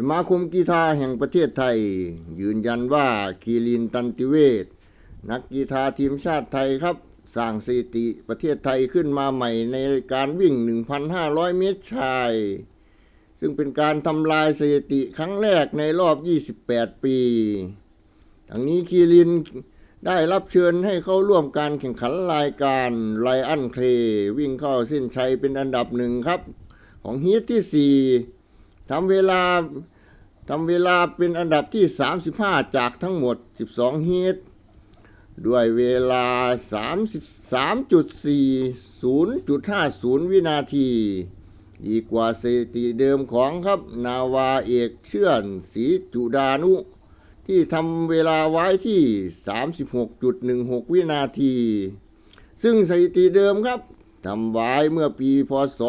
สมาคมกีฬาแห่งประเทศไทย ยืนยันว่าคีรินตันติเวศนักกีฬาทีมชาติไทยครับสร้างสถิติประเทศไทยขึ้นมาใหม่ในการวิ่ง 1,500 เมตรชาย ซึ่งเป็นการทำลายสถิติครั้งแรกในรอบ 28 ปีทั้งนี้คีรินได้รับเชิญให้เข้าร่วมการแข่งขันรายการไลอันเคลวิ่งเข้าเส้นชัยเป็นอันดับหนึ่งครับ ของฮีทที่ 4 ทำเวลาทำเวลาเป็นอันดับที่ 35 จากทั้งหมด 12ฮีทด้วยเวลา 33.4 0.50 วินาที ดีกว่าสถิติเดิมของครับนาวาเอกเชื่อนศรีจุดานุ ที่ทำเวลาไว้ที่ 36.16 วินาที ซึ่งสถิติเดิมครับทำไว้เมื่อปีพศ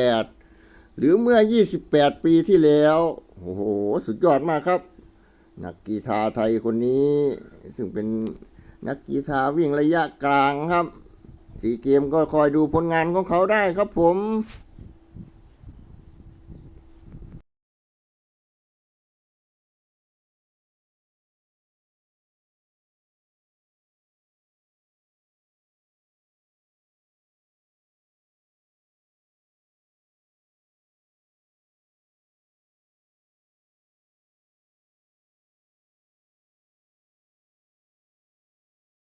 2538 หรือเมื่อ 28 ปีที่แล้ว โอ้โห สุดยอดมากครับ นักกีฬาไทยคนนี้ ซึ่งเป็นนักกีฬาวิ่งระยะกลางครับ สีเกมก็คอยดูผลงานของเขาได้ครับผม